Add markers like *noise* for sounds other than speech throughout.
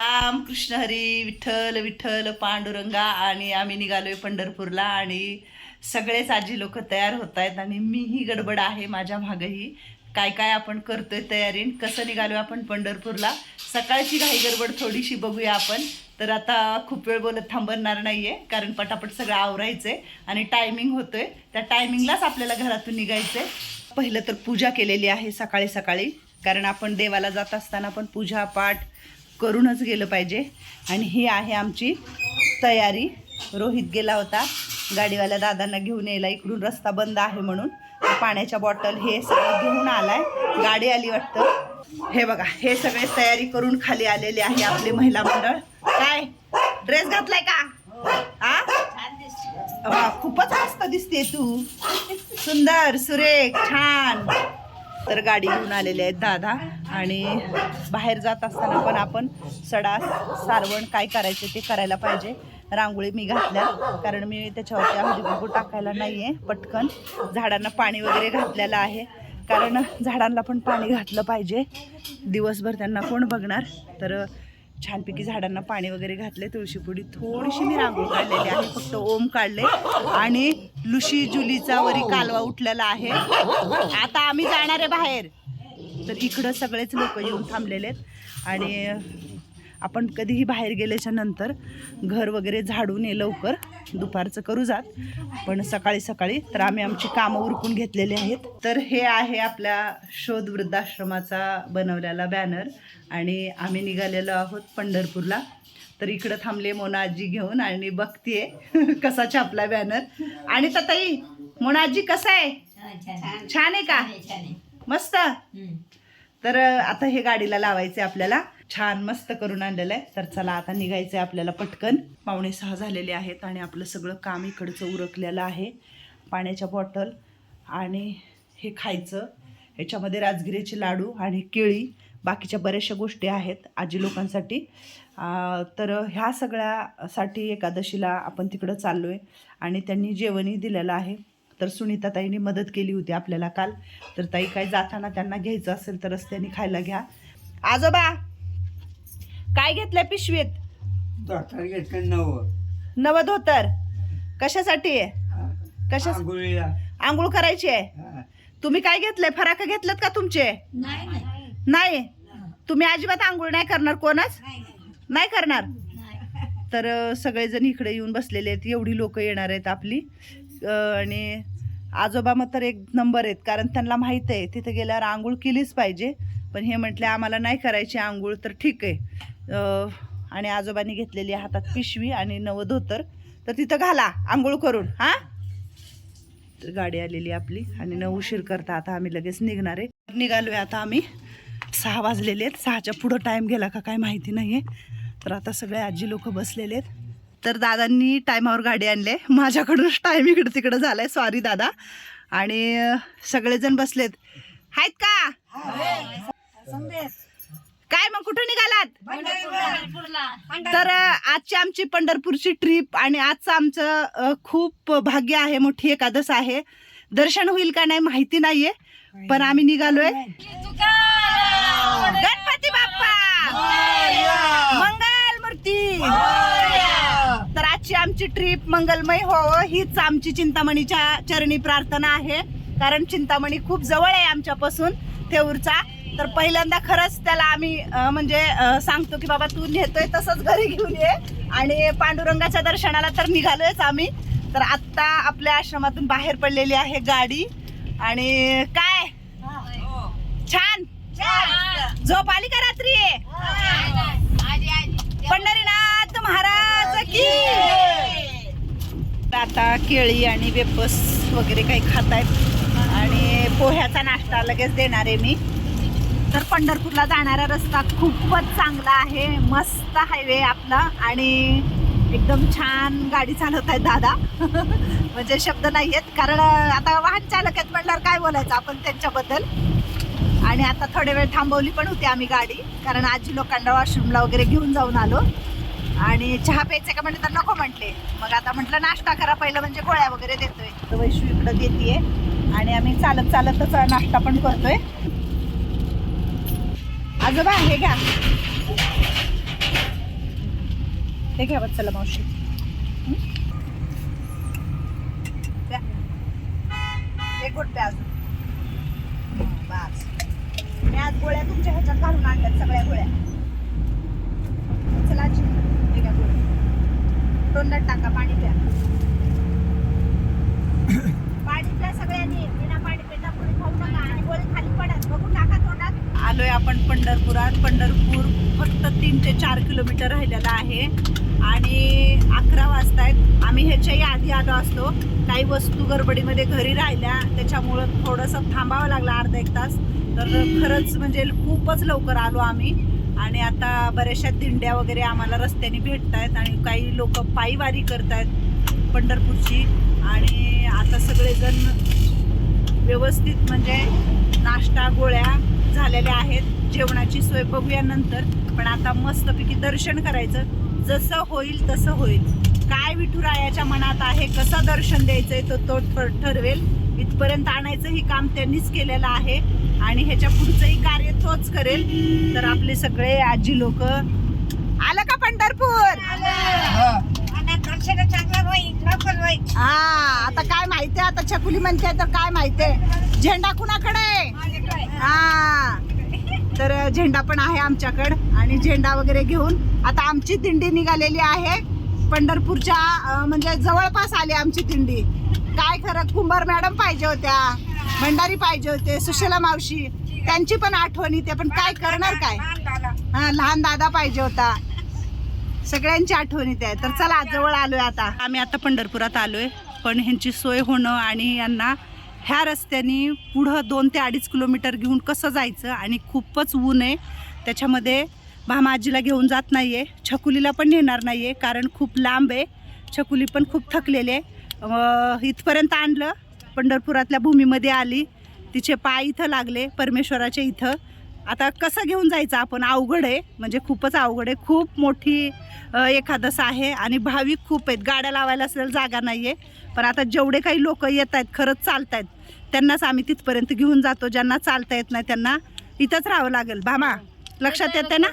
राम कृष्ण हरी विठ्ठल विठ्ठल पांडुरंगा आणि आम्ही निघालोय पंढरपूरला आणि सगळेच आजी लोक तयार होत आहेत आणि मीही गडबड आहे माझ्या मागही. काय काय आपण करतोय तयारी कसं निघालोय आपण पंढरपूरला सकाळची घाई गडबड थोडीशी बघूया आपण. तर आता खूप वेळ बोलत थांबणार नाहीये कारण पटापट सगळं आवरायचंय आणि टायमिंग होतोय. त्या टायमिंगलाच आपल्याला घरातून निघायचंय. पहिलं तर पूजा केलेली आहे सकाळी सकाळी कारण आपण देवाला जात असताना पण पूजा पाठ करूनच गेलं पाहिजे. आणि ही आहे आमची तयारी. रोहित गेला होता. गाडीवाल्या दादांना घेऊन यायला. इकडून रस्ता बंद आहे म्हणून. पाण्याच्या बॉटल हे सगळं घेऊन आलाय. गाडी आली वाटतं. हे बघा हे सगळे तयारी करून खाली आलेले आहे आपले महिला मंडळ. काय? ड्रेस घातलाय का? आ? खूपच मस्त दिसते तू. सुंदर सुरेख छान. तर गाडी घेऊन आलेले आहेत दादा. आणि बाहेर जात असताना पण आपण सडा सारवण काय करायचे ते करायला पाहिजे. रांगोळी मी घातल्या. कारण मी त्याच्यावरती हळदी कुंकू टाकायला नाही आहे पटकन. झाडांना पाणी वगैरे घातलेलं आहे. कारण झाडांना पण पाणी घातलं पाहिजे. दिवसभर त्यांना कोण बघणार? तर छानपैकी झाडांना पाणी वगैरे घातले तुळशीपुडी थोडीशी मी रांगोळी काढलेली आहे फक्त ओम काढले. आणि लुशी जुलीचा वरी कालवा उठलेला आहे. आता आम्ही जाणार आहे बाहेर. तर इकडं सगळेच लोक येऊन थांबलेले आहेत. आणि आपण कधीही बाहेर गेल्याच्यानंतर घर वगैरे झाडून ये लवकर. दुपारचं करू जात. पण सकाळी सकाळी तर आम्ही आमची कामं उरकून घेतलेली आहेत. तर हे आहे आपल्या शोध वृद्धाश्रमाचा बनवलेला बॅनर आणि आम्ही निघालेलो आहोत पंढरपूरला. तर इकडं थांबले मोनाजी घेऊन आणि बघतीये *laughs* कसा छापला बॅनर. आणि ताई मोनाजी कसा आहे? छान आहे. का? मस्त? तर आता हे गाडीला लावायचे आपल्याला. छान मस्त करून आणलेलं आहे तर चला आता निघायचं आहे आपल्याला पटकन. पावणे सहा झालेले आहेत आणि आपलं सगळं काम इकडचं उरकलेलं आहे. पाण्याच्या बॉटल आणि हे खायचं. ह्याच्यामध्ये राजगिरीचे लाडू आणि केळी. बाकीच्या बऱ्याचशा गोष्टी आहेत आजी लोकांसाठी. तर ह्या सगळ्यासाठी एकादशीला आपण तिकडं चाललो आहे आणि त्यांनी जेवणही दिलेलं आहे. तर सुनीता ताईंनी मदत केली होती आपल्याला काल. तर ताई काय जाताना त्यांना घ्यायचं असेल तर रस्त्याने खायला घ्या. आजोबा! काय घेतलंय पिशवीत? डॉक्टर घेतलं नवं. नवं धोतर कशासाठी? आहे कशा आंघोळीला. आंघोळ करायची आहे? हा. तुम्ही काय घेतलंय? फराक घेतलेत का तुमचे? नाही तुम्ही अजिबात आंघोळ नाही करणार कोणच? नाही करणार? तर अ, सगळेजण इकडे येऊन बसलेले आहेत. एवढी लोक येणार आहेत आपली. अ, आणि आजोबा मग तर एक नंबर आहेत. कारण त्यांना माहीत आहे तिथे गेल्यावर आंघोळ केलीच पाहिजे. पण हे म्हटले आम्हाला नाही करायची आंघोळ तर ठीक आहे. आणि आजोबांनी घेतलेली आहे हातात पिशवी आणि नवं धोतर. तर तिथं घाला आंघोळ करून हां? तर गाडी आलेली आपली आणि न उशीर करता आता आम्ही लगेच निघणार आहे. निघालोय आता आम्ही. सहा वाजलेले आहेत. सहाच्या पुढं टाईम गेला का काय माहिती नाही आहे तर आता सगळे आजी लोक बसलेले आहेत. तर दादांनी टायमावर गाडी आणले माझ्याकडूनच टाईम इकडं तिकडं झालाय. सॉरी दादा. आणि सगळेजण बसलेत. आहेत का? काय मग कुठं निघालात? तर आजची आमची पंढरपूरची ट्रिप आणि आजचं आमचं खूप भाग्य आहे मोठी एकादश आहे. दर्शन होईल का नाही माहिती नाहीये पण आम्ही निघालोय. गणपती बाप्पा! मंगल मूर्ती तर आजची आमची ट्रिप मंगलमय व्हावं हीच आमची चिंतामणीच्या चरणी प्रार्थना आहे. कारण चिंतामणी खूप जवळ आहे आमच्यापासून थेऊरचा तर पहिल्यांदा खरंच त्याला आम्ही म्हणजे सांगतो की बाबा तू नेतोय तसंच घरी घेऊन ये. आणि पांडुरंगाच्या दर्शनाला तर निघालोयच आम्ही. तर आत्ता आपल्या आश्रमातून बाहेर पडलेली आहे गाडी. आणि काय? छान! झोप आली का रात्री? पंढरीनाथ महाराज की! आता केळी आणि वेपस वगैरे काही खात आहेत आणि पोह्याचा नाश्ता लगेच देणार आहे मी. तर पंढरपूरला जाणारा रस्ता खूपच चांगला आहे. मस्त हायवे आपला. आणि एकदम छान गाडी चालवत आहेत दादा. *laughs* म्हणजे शब्द नाही आहेत. कारण आता वाहन चालक आहेत म्हटल्यावर काय बोलायचं आपण त्यांच्याबद्दल? आणि आता थोडे वेळ थांबवली पण होती आम्ही गाडी. कारण आजी लोकांना वॉशरूमला वगैरे घेऊन जाऊन आलो. आणि चहा प्यायचं का म्हणजे तर नको म्हटले. मग आता म्हटलं नाश्ता करा. पहिलं म्हणजे गोळ्या वगैरे देतोय. तर वैशू इकडं देतीये. आणि आम्ही चालत चालतच नाश्ता पण करतोय. आजोबा हे घ्या. हे घ्या बा, चला मावशी. द्या. एक गोट प्या बस. मी आज गोळ्या तुमच्या ह्याच्यात घालून आणल्यात सगळ्या गोळ्या. चला आजी, हे घ्या गोळ्या. तोंडात टाका पाणी प्या. पाणी प्या सगळ्यांनी बिना पाणी पिता पुढे खाऊ नका आणि गोळी खाली पडत बघून टाका तोंडात आलोय आपण पंढरपुरात पंढरपूर फक्त तीन ते चार किलोमीटर राहिलेलं आहे. आणि अकरा वाजता आहेत. आम्ही ह्याच्याही आधी आलो असतो. काही वस्तू गडबडीमध्ये घरी राहिल्या. त्याच्यामुळं थोडंसं थांबावं लागलं अर्धा एक तास. तर खरंच म्हणजे खूपच लवकर आलो आम्ही. आणि आता बऱ्याचशा दिंड्या वगैरे आम्हाला रस्त्याने भेटत आहेत आणि काही लोक पायीवारी करत आहेत पंढरपूरची. आणि आता सगळेजण व्यवस्थित म्हणजे नाश्ता गोळ्या झालेल्या आहेत. जेवणाची सोय बघूया नंतर. पण आता मस्तपैकी दर्शन करायचं. जसं होईल तसं होईल. काय विठुरायाच्या मनात आहे कसं दर्शन द्यायचंय तो तो ठरवेल. इथपर्यंत आणायचं ही काम त्यांनीच केलेलं आहे. आणि ह्याच्या पुढचंही कार्य तोच करेल. तर आपले सगळे आजी लोक. आलं का पंढरपूर? हा आता काय माहितीये आता छकुली म्हणते तर काय माहितीये झेंडा कुणाकडे? हा. तर झेंडा पण आहे आमच्याकडे आणि झेंडा वगैरे घेऊन आता आमची दिंडी निघालेली आहे. पंढरपूरच्या म्हणजे जवळपास आली आमची दिंडी. काय खरं कुंभार मॅडम पाहिजे होत्या भंडारी पाहिजे होते सुशला मावशी त्यांची पण आठवण येते पण काय करणार काय? हा लहान दादा पाहिजे होता. सगळ्यांची आठवण येते. तर चला जवळ आलोय आता. आम्ही आता पंढरपुरात आलोय पण ह्यांची सोय होणं आणि यांना ह्या रस्त्याने पुढं दोन ते अडीच किलोमीटर घेऊन कसं जायचं आणि खूपच ऊन आहे. त्याच्यामध्ये भामाजीला घेऊन जात नाही आहे छकुलीला पण नेणार नाही आहे कारण खूप लांब आहे. छकुली पण खूप थकलेली आहे. इथपर्यंत आणलं. पंढरपुरातल्या भूमीमध्ये आली. तिचे पाय इथं लागले परमेश्वराच्या इथं. आता कसं घेऊन जायचं? आपण अवघड आहे. म्हणजे खूपच अवघड आहे. खूप मोठी एकादश आहे आणि भाविक खूप आहेत. गाड्या लावायला असेल जागा नाही आहे पण आता जेवढे काही लोक येत आहेत खरंच चालत आहेत त्यांनाच आम्ही तिथपर्यंत घेऊन जातो. ज्यांना चालता येत नाही त्यांना इथंच राहावं लागेल. भामा लक्षात येते ना?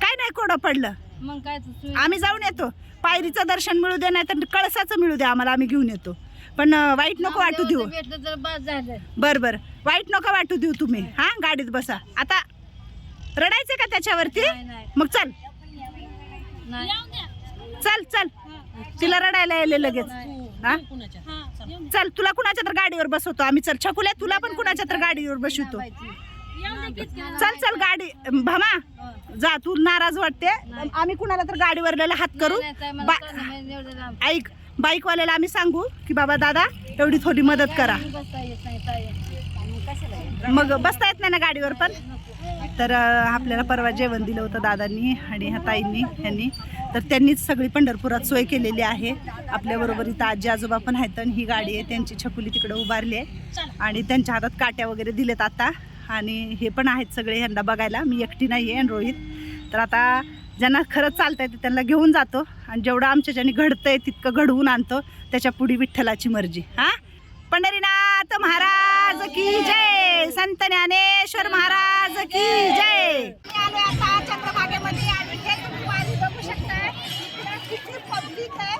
काय नाही कोडं पडलं. मग काय आम्ही जाऊन येतो. पायरीचं दर्शन मिळू दे नाही तर कळसाचं मिळू दे आम्हाला. आम्ही घेऊन येतो. पण वाईट नको वाटू देऊ. देवाचं भेटलं तर बाद झालं. बर बर. वाईट नका वाटू देऊ तुम्ही. हा गाडीत बसा. आता रडायचं का त्याच्यावरती? नाही नाही. मग चल. नाही. चल चल. तिला रडायला यायले लगेच. हा? चल तुला कुणाच्या तर गाडीवर बसवतो आम्ही. चल छकुल्या तुला पण कुणाच्या तर गाडीवर बसवतो. चल चल गाडी. भामा जा तू नाराज वाटते. आम्ही कुणाला तर गाडीवरलेला हात करू. बा- ऐक बाईकवाल्याला आम्ही सांगू की बाबा दादा एवढी थोडी मदत करा. मग बसता येत नाही ना गाडीवर पण. तर आपल्याला परवा जेवण दिलं होतं दादांनी आणि ह्या ताईंनी ह्यांनी. तर त्यांनीच सगळी पंढरपुरात सोय केलेली आहे. आपल्याबरोबर इथं आजी आजोबा पण आहेत आणि ही गाडी आहे. त्यांची छकुली तिकडे उभारली आहे. आणि त्यांच्या हातात काट्या वगैरे दिलेत आता. आणि हे पण आहेत सगळे ह्यांना बघायला. मी एकटी नाही आहे रोहित. तर आता ज्यांना खरंच चालतंय ते त्यांना घेऊन जातो. आणि जेवढं आमच्या ज्यांनी घडतंय तितकं घडवून आणतो. त्याच्या पुढे विठ्ठलाची मर्जी. हा? पंढरीनाथ महाराज की जय! संत ज्ञानेश्वर महाराज की जय! आता चंद्रभागेमध्ये आणि हे तुम्ही बघू शकताय. किती पब्लिक आहे.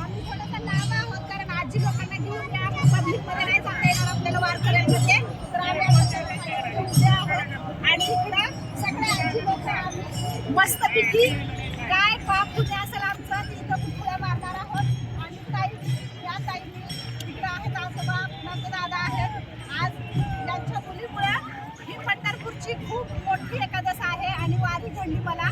आम्ही थोडंसं लांब आहोत कारण आजी लोकांना घेऊन या. पब्लिकमध्ये नाही जाता येणार आपल्याला वार करायचं ते मस्त मस्तपैकी काय पाप पुण्य असेल आमचं तिथं इथं पुढे मारणार आहोत. आणि ताई या ताईंनी इकडं आहेत आजोबा माझे दादा आहेत. आज त्यांच्या मुलीमुळे ही पंढरपूरची खूप मोठी एकादश आहे आणि वारी घडली मला.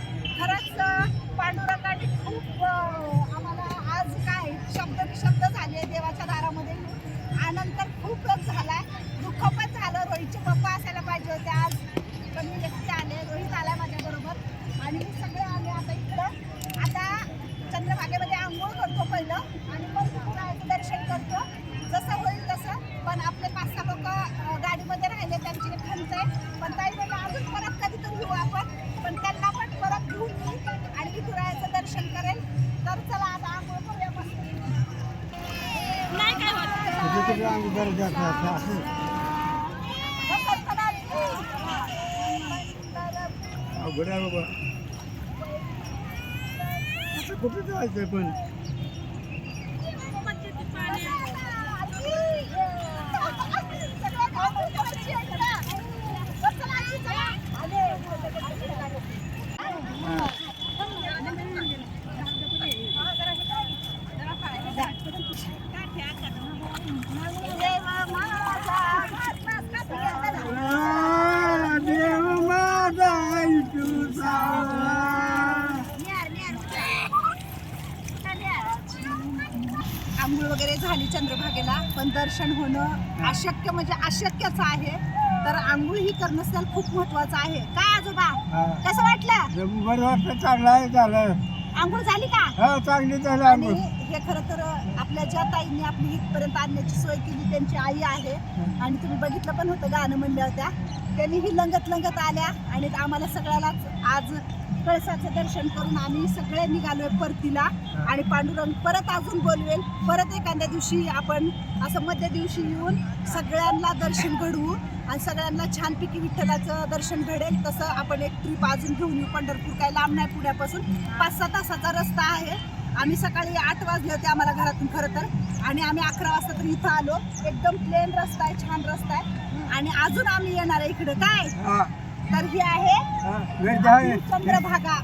तिथे तिकडे आम्ही अवघड आहे बाबा. कुठे जायचं पण? झाली चंद्रभागेला पण दर्शन होणं अशक्य म्हणजे अशक्यच आहे. तर आंघोळ ही करणं खूप महत्वाचं आहे. काय आजोबा. कसं वाटलं? बरं वाटतं चांगलं आहे झालं. आंघोळ झाली का? हा चांगली झालं आणि हे खरं तर आपल्या ज्या ताईंनी आपली इथपर्यंत आणण्याची सोय केली त्यांची आई आहे. आणि तुम्ही बघितलं पण होतं गाणं म्हणल्या होत्या. त्यांनी ही लंगत लंगत आल्या आणि आम्हाला सगळ्यालाच आज कळसाचं दर्शन करून आम्ही सगळे निघालोय परतीला आणि पांडुरंग परत अजून बोलवेल. परत एखाद्या दिवशी आपण असं मध्य दिवशी येऊन सगळ्यांना दर्शन घडवू आणि सगळ्यांना छानपैकी विठ्ठलाचं दर्शन घडेल. तसं आपण एक ट्रिप अजून घेऊन येऊ पंढरपूर. काय लांब नाही पुण्यापासून. पाच सहा तासाचा रस्ता आहे. आम्ही सकाळी आठ वाजले होते आम्हाला घरातून खरं तर. आणि आम्ही अकरा वाजता तर इथं आलो. एकदम प्लेन रस्ता आहे छान रस्ता आहे. आणि अजून आम्ही येणार आहे इकडं. काय? हा. तर ही आहे चंद्रभागा.